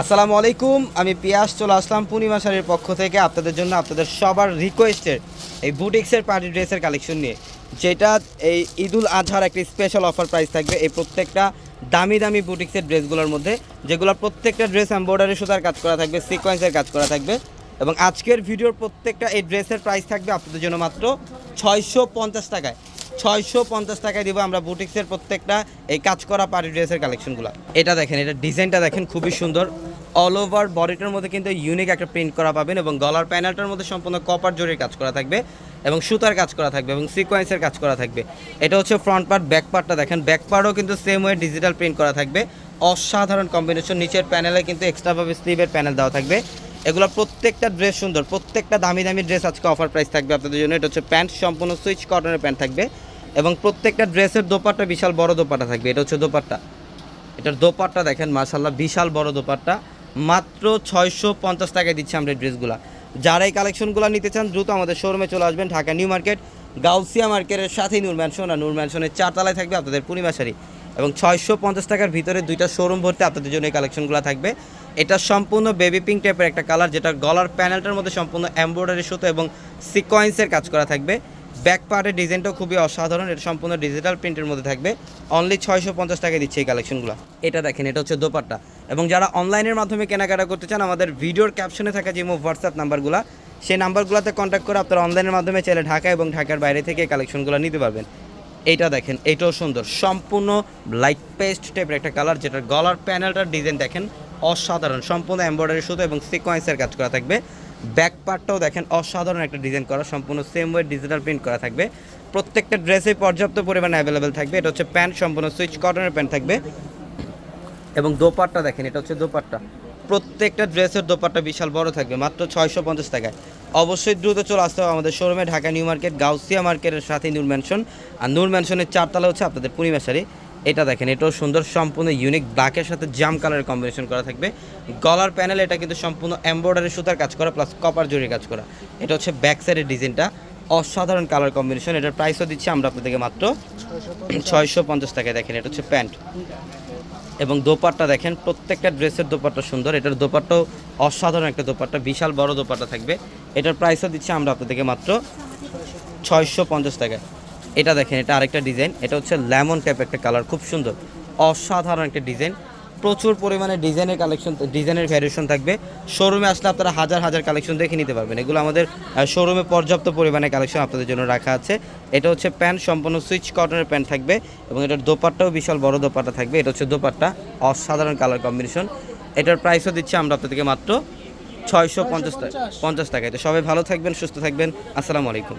আসসালামু আলাইকুম, আমি পিয়াস, চলে আসলাম পূর্ণিমা শাড়ির পক্ষ থেকে আপনাদের জন্য আপনাদের সবার রিকোয়েস্টের এই বুটিক্সের পার্টি ড্রেসের কালেকশন নিয়ে। যেটা এই ঈদুল আজহার একটি স্পেশাল অফার প্রাইস থাকবে এই প্রত্যেকটা দামি দামি বুটিক্সের ড্রেসগুলোর মধ্যে, যেগুলোর প্রত্যেকটা ড্রেস এম্ব্রয়ডারি সুতার কাজ করা থাকবে সিকোয়েন্সের কাজ করা থাকবে এবং আজকের ভিডিওর প্রত্যেকটা এই ড্রেসের প্রাইস থাকবে আপনাদের জন্য মাত্র ছয়শো পঞ্চাশ টাকায়। ছয়শো পঞ্চাশ টাকায় দিব আমরা বুটিক্সের প্রত্যেকটা এই কাজ করা পার্টি ড্রেসের কালেকশনগুলো। এটা দেখেন, এটা ডিজাইনটা দেখেন খুবই সুন্দর। অল ওভার বডিটার মধ্যে কিন্তু ইউনিক একটা প্রিন্ট করা পাবেন এবং গলার প্যানেলটার মধ্যে সম্পূর্ণ কপার জরির কাজ করা থাকবে এবং সুতার কাজ করা থাকবে এবং সিকোয়েন্সের কাজ করা থাকবে। এটা হচ্ছে ফ্রন্ট পার্ট ব্যাক পার্টটা দেখেন। ব্যাক পার্টও কিন্তু সেম ওয়ে ডিজিটাল প্রিন্ট করা থাকবে। অসাধারণ কম্বিনেশন নিচের প্যানেলে কিন্তু এক্সট্রাভাবে স্লিভের প্যানেল দেওয়া থাকবে। এগুলো প্রত্যেকটা ড্রেস সুন্দর, প্রত্যেকটা দামি দামি ড্রেস আজকে অফার প্রাইস থাকবে আপনাদের জন্য। এটা হচ্ছে প্যান্ট, সম্পূর্ণ সুইচ কটনের প্যান্ট থাকবে। এবং প্রত্যেকটা ড্রেসের দোপাট্টা বিশাল বড় দোপাট্টা থাকবে। এটা হচ্ছে দোপাট্টা। এটার দোপাট্টা দেখেন মার্শাল্লাহ বিশাল বড় দোপাট্টা। মাত্র ছয়শো পঞ্চাশ টাকায় দিচ্ছি আমরা এই ড্রেসগুলো যারা এই কালেকশনগুলো নিতে চান, দ্রুত আমাদের শোরুমে চলে আসবেন, ঢাকা নিউ মার্কেট, গাউসিয়া মার্কেটের সাথেই নূর ম্যানশন আর নূর ম্যানশনের চারতলায় থাকবে আপনাদের পূর্ণিমা শাড়ি। এবং ছয়শো পঞ্চাশ টাকার ভিতরে দুইটা শোরুম ভর্তি আপনাদের জন্য এই কালেকশনগুলো থাকবে। এটা সম্পূর্ণ বেবি পিঙ্ক টাইপের একটা কালার যেটা গলার প্যানেলটার মধ্যে সম্পূর্ণ এমব্রয়ডারি সুতো এবং সিকোয়েন্সের কাজ করা থাকবে। ব্যাক পার্টের ডিজাইনটাও খুবই অসাধারণ, এটা সম্পূর্ণ ডিজিটাল প্রিন্টের মধ্যে থাকবে। অনলি ছয়শো পঞ্চাশ টাকায় দিচ্ছে এই কালেকশনগুলো এটা দেখেন, এটা হচ্ছে দোপাট্টা। এবং যারা অনলাইনের মাধ্যমে কেনাকাটা করতে চান, আমাদের ভিডিওর ক্যাপশনে থাকা যে হোয়াটসঅ্যাপ নাম্বারগুলো, সেই নাম্বারগুলোতে কন্ট্যাক্ট করে আপনারা অনলাইনের মাধ্যমে চাইলে ঢাকা এবং ঢাকার বাইরে থেকে কালেকশনগুলো নিতে পারবেন। এইটা দেখেন, এইটাও সুন্দর। সম্পূর্ণ লাইট পেস্ট টাইপের একটা কালার যেটার গলার প্যানেলটার ডিজাইন দেখেন অসাধারণ। সম্পূর্ণ এমব্রয়ডারি সুতো এবং সিকোয়েন্সের কাজ করা থাকবে। ব্যাক পার্টটাও দেখেন অসাধারণ একটা ডিজাইন করা, সম্পূর্ণ সেম ওয়ে ডিজিটাল প্রিন্ট করা থাকবে। প্রত্যেকটা ড্রেসে পর্যাপ্ত পরিমাণে অ্যাভেলেবেল থাকবে। এটা হচ্ছে প্যান্ট সম্পূর্ণ সুইচ কটনের প্যান্ট থাকবে। এবং দোপাট্টা দেখেন, এটা হচ্ছে দোপাট্টা। প্রত্যেকটা ড্রেসের দোপাট্টা বিশাল বড় থাকবে মাত্র ছয়শো পঞ্চাশ টাকায়। অবশ্যই দ্রুত চলে আসতে হবে আমাদের শোরুমে ঢাকা নিউ মার্কেট গাউসিয়া মার্কেটের সাথে নূর ম্যানশন। আর নূর ম্যানশনের চারতলা হচ্ছে আপনাদের পূর্ণিমা শাড়ি এটা দেখেন এটাও সুন্দর সম্পূর্ণ ইউনিক ব্ল্যাকের সাথে জাম কালারের কম্বিনেশন করা থাকবে। গলার প্যানেল এটা কিন্তু সম্পূর্ণ এমব্রয়ডারি সুতার কাজ করা প্লাস কপার জরির কাজ করা। এটা হচ্ছে ব্যাক সাইডের ডিজাইনটা অসাধারণ কালার কম্বিনেশন এটার প্রাইসও দিচ্ছি আমরা আপনাদেরকে মাত্র ছয়শো পঞ্চাশ টাকায়। দেখেন এটা হচ্ছে প্যান্ট। এবং দোপাট্টা দেখেন, প্রত্যেকটা ড্রেসের দোপাট্টা সুন্দর। এটার দোপাট্টাও অসাধারণ একটা দোপাট্টা, বিশাল বড় দোপাট্টা থাকবে। এটার প্রাইসও দিচ্ছি আমরা আপনাদেরকে মাত্র ছয়শো পঞ্চাশ টাকা। এটা দেখেন, এটা আরেকটা ডিজাইন এটা হচ্ছে লেমন টাইপ একটা কালার খুব সুন্দর। অসাধারণ একটা ডিজাইন প্রচুর পরিমাণে ডিজাইনের কালেকশন ডিজাইনের ভ্যারিয়েশন থাকবে। শোরুমে আসলে আপনারা হাজার হাজার কালেকশন দেখে নিতে পারবেন। এগুলো আমাদের শোরুমে পর্যাপ্ত পরিমাণে কালেকশন আপনাদের জন্য রাখা আছে। এটা হচ্ছে প্যান্ট, সম্পূর্ণ সুইচ কটনের প্যান্ট থাকবে এবং এটার দোপাট্টাও বিশাল বড় দোপাট্টা থাকবে। এটা হচ্ছে দোপাট্টা, অসাধারণ কালার কম্বিনেশন এটার প্রাইসও দিচ্ছি আমরা আপনাদেরকে মাত্র ছয়শো পঞ্চাশ টাকা, পঞ্চাশ টাকায়। তো সবাই ভালো থাকবেন, সুস্থ থাকবেন। আসসালামু আলাইকুম।